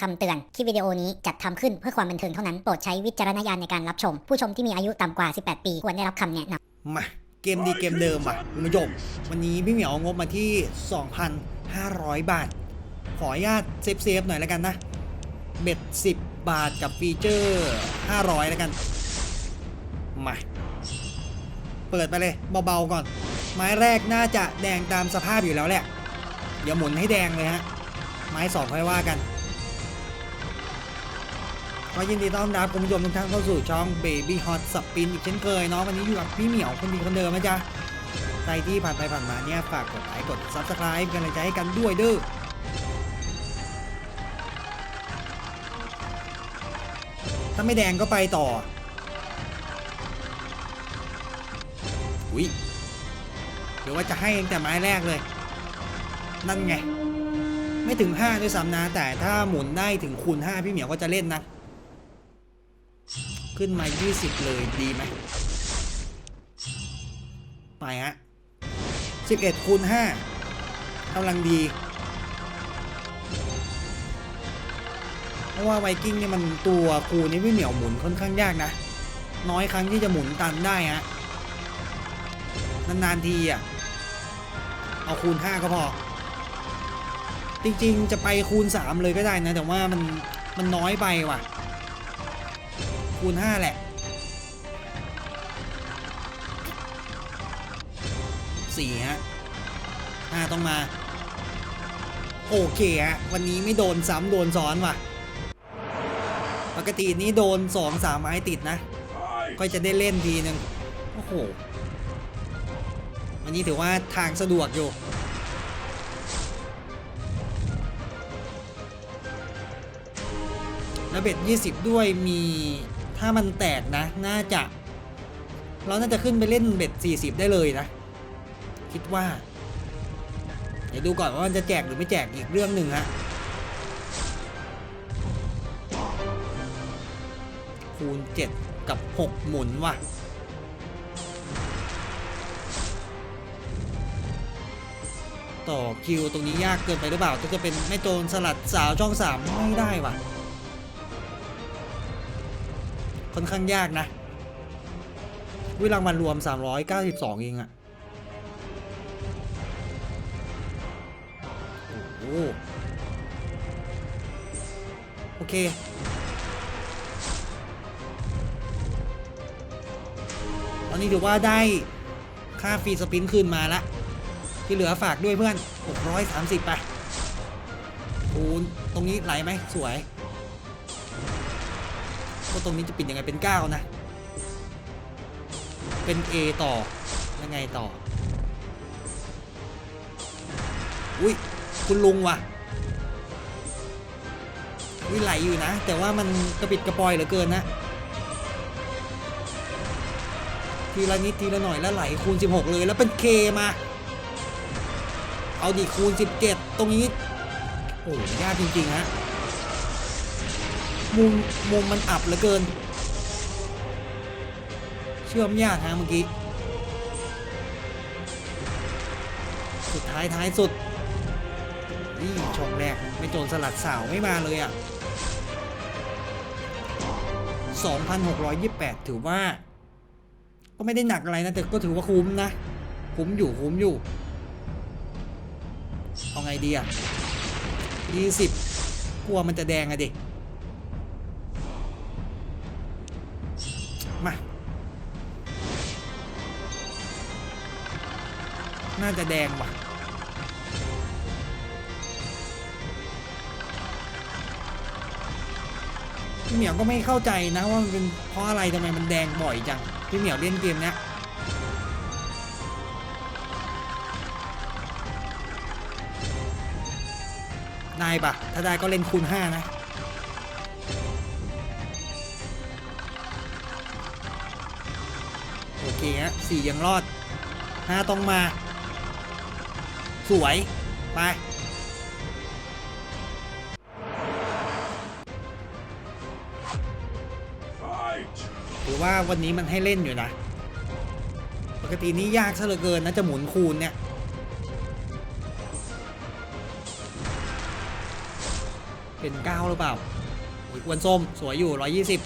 คำเตือน คลิปวิดีโอนี้จัดทำขึ้นเพื่อความบันเทิงเท่านั้น โปรดใช้วิจารณญาณในการรับชม ผู้ชมที่มีอายุต่ำกว่า 18 ปี ควรได้รับคำแนะนำ มาเกมดีเกมเดิมว่ะคุณผู้ชมวันนี้พี่เหมียวงบมาที่ 2,500 บาท ขออนุญาตเซฟเซฟๆหน่อยแล้วกันนะ เบ็ด 10 บาทกับฟีเจอร์ 500 แล้วกัน มา เปิดไปเลยเบาๆก่อน ไม้แรกน่าจะแดงตามสภาพอยู่แล้วแหละอย่าหมุนให้แดงเลยฮะ ไม้สองค่อยว่ากัน ขอยินดีต้อนรับคุณผู้ชมทุกท่านเข้าสู่ช่อง Baby Hot Spin อีกเช่นเคยเนาะวันนี้อยู่กับพี่เหมียวคนดีคนเดิมนะจ๊ะใครที่ผ่านไปผ่านมาเนี่ยฝากกดไลค์กด Subscribe เป็นกำลังใจให้กันด้วยเด้อถ้าไม่แดงก็ไปต่อ อุ้ยหรือว่าจะให้ตั้งแต่ไม้แรกเลย นั่นไง ไม่ถึง 5 ด้วยซ้ำนะ แต่ถ้าหมุนได้ถึงคูณ 5 พี่เหมียวก็จะเล่นนะ ขึ้นมา 20 เลยดีไหมไปฮะ 11คูณ5กำลังดี เพราะว่าไวกิ้งเนี่ยมันตัวคูนี่พี่เหมียวหมุนค่อนข้างยากนะ น้อยครั้งที่จะหมุนตันได้ฮะ นาน ๆ ทีอะ เอาคูณ 5 ก็พอ จริง ๆ จะไปคูณ 3 เลยก็ได้นะ แต่ว่ามันมันน้อยไปว่ะ คูณ 5 แหละ 4 ฮะ 5 ต้องมา โอเคฮะ วันนี้ไม่โดนซ้ำโดนซ้อนว่ะ ปกตินี้โดน 2 3 ไม้ติดนะ ก็จะได้เล่นทีนึง โอ้โห วันนี้ถือว่าทางสะดวกอยู่แล้วเบ็ด20 ด้วยมี ถ้ามันแตกนะ น่าจะ เราน่าจะขึ้นไปเล่นเบ็ด 40 ได้เลยนะ คิดว่า เดี๋ยวดูก่อนว่ามันจะแจกหรือไม่แจกอีกเรื่องหนึ่งฮะคูณ 7 กับ 6 หมุนว่ะต่อคิวตรงนี้ยากเกินไปหรือเปล่าจะเป็นแม่โจรสลัดสาวช่อง3ไม่ได้ว่ะ ค่อนข้างยากนะวิรางวัลรวม 392เองอะโอ้โหโอเค ตอนนี้ถือว่าได้ค่าฟรีสปินคืนมาละ ที่เหลือฝากด้วยเพื่อน 630 ไปคูณตรงนี้ไหลไหมสวย ก็ตรงนี้จะปิดยังไงเป็น 9 นะ เป็น A ต่อยังไงต่อ อุ้ยคุณลุงว่ะอุ้ยไหลอยู่นะ แต่ว่ามันกระปิดกระปอยเหลือเกินนะ ทีละนิดทีละหน่อยแล้วไหลคูณ 16 เลยแล้วเป็น K มา เอาดีคูณ 17 ตรงนี้ โอ้ยากจริง ๆ ฮะ มุมมุมมันอับเหลือเกิน เชื่อมยากฮะเมื่อกี้ สุดท้ายท้ายสุดนี่ช่องแรกไม่โจรสลัดสาวไม่มาเลยอะ 2,628 ถือว่า ก็ไม่ได้หนักอะไรนะ แต่ก็ถือว่าคุ้มนะ คุ้มอยู่คุ้มอยู่ เอาไงดีอะ20กลัวมันจะแดงอะดิ น่าจะแดงว่ะ พี่เหมียวก็ไม่เข้าใจนะว่ามันเป็นเพราะอะไรทำไมมันแดงบ่อยจัง พี่เหมียวเล่นเกมเนี้ยได้ปะถ้าได้ก็เล่นคูณ5นะโอเคฮะสี่ยังรอดห้าต้องมา สวย ไป ถือว่าวันนี้มันให้เล่นอยู่นะ ปกตินี่ยากซะเหลือเกินนะจะหมุนคูณเนี่ยเป็นเก้าหรือเปล่าโอ้ยอ้วนส้ม สวยอยู่ร้อยยี่สิบ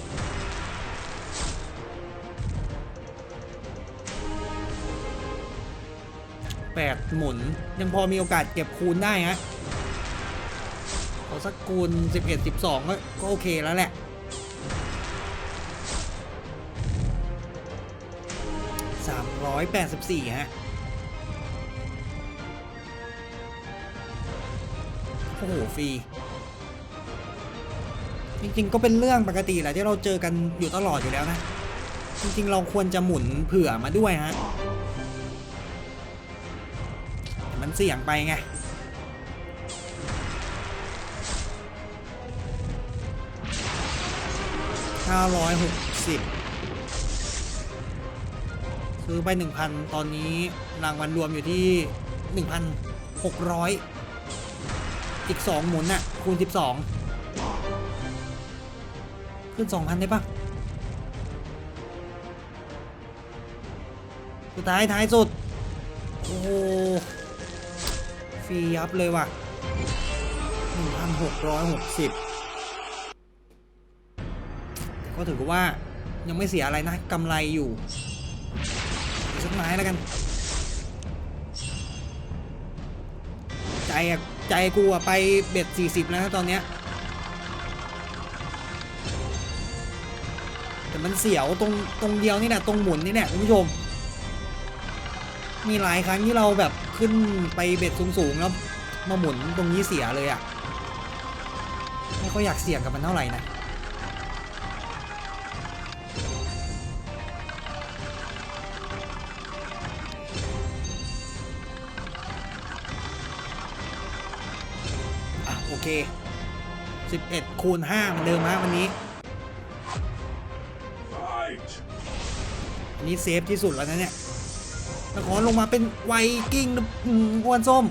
แปดหมุน ยังพอมีโอกาสเก็บคูณได้ฮะขอสักคูณสิบเอ็ดสิบสองก็ก็โอเคแล้วแหละสามร้อยแปดสิบสี่ฮะ โอ้โห ฟรี จริง ๆ ก็เป็นเรื่องปกติแหละที่เราเจอกันอยู่ตลอดอยู่แล้วนะ จริง ๆ เราควรจะหมุนเผื่อมาด้วยฮะ เสี่ยงไปไงห้าร้อยหกสิบซื้อไปหนึ่งพันตอนนี้รางวัลรวมอยู่ที่หนึ่งพันหกร้อยอีกสองหมุนน่ะ คูณสิบสองขึ้นสองพันได้ปะสุดท้ายท้ายสุด โอ้ ฟรียับเลยว่ะ1,660แต่ก็ถือว่ายังไม่เสียอะไรนะกำไรอยู่สักไม้แล้วกัน ใจอะใจกูอะไปเบ็ด40แล้วนะตอนเนี้ยแต่มันเสียวตรงตรงเดียวนี่แหละตรงหมุนนี่แหละคุณผู้ชม มีหลายครั้งที่เราแบบ ขึ้นไปเบ็ดสูงๆแล้วมาหมุนตรงนี้เสียเลยอะไม่ค่อยอยากเสี่ยงกับมันเท่าไหร่นะอะโอเค 11 คูณ5เหมือนเดิมฮะวันนี้ Fight! อันนี้เซฟที่สุดแล้วนะเนี่ย นครลงมาเป็นไวกิ้งนะอืมอ้วนส้ม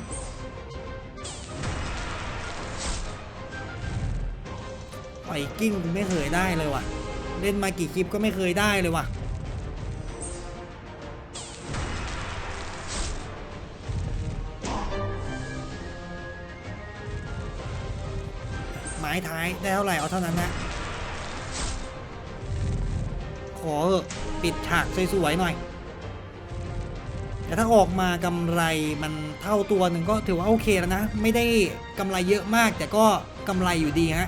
ไวกิ้งไม่เคยได้เลยว่ะ เล่นมากี่คลิปก็ไม่เคยได้เลยว่ะไม้ท้ายได้เท่าไหร่เอาเท่านั้นนะ ขอเถอปิดฉากสวยๆหน่อย แต่ถ้าออกมากำไรมันเท่าตัวหนึ่งก็ถือว่าโอเคแล้วนะ ไม่ได้กำไรเยอะมาก แต่ก็กำไรอยู่ดีฮะ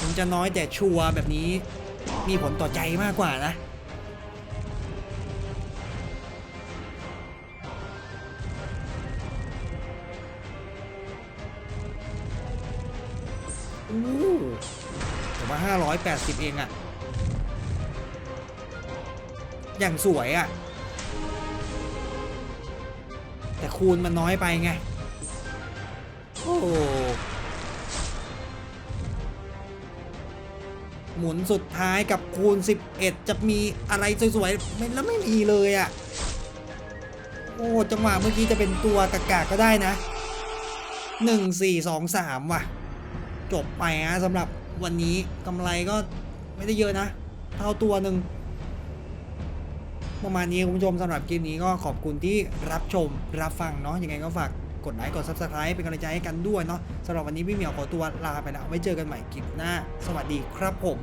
ถึงจะน้อยแต่ชัวร์แบบนี้มีผลต่อใจมากกว่านะอู้แต่ว่า580 เองอะ อย่างสวยอะแต่คูณมันน้อยไปไง โอ้หมุนสุดท้ายกับคูณ 11 จะมีอะไรสวยๆแล้วไม่มีเลยอะโอ้จังหวะเมื่อกี้จะเป็นตัวกากๆก็ได้นะ 1 4 2 3 ว่ะ จบไปฮะสำหรับวันนี้กำไรก็ไม่ได้เยอะนะ เท่าตัวหนึ่ง ประมาณนี้คุณผู้ชมสำหรับคลิปนี้ก็ขอบคุณที่รับชมรับฟังเนาะยังไงก็ฝากกดไลค์กด subscribe เป็นกำลังใจให้กันด้วยเนาะสำหรับวันนี้พี่เหมียวขอตัวลาไปแล้วไว้เจอกันใหม่คลิปหน้า สวัสดีครับผม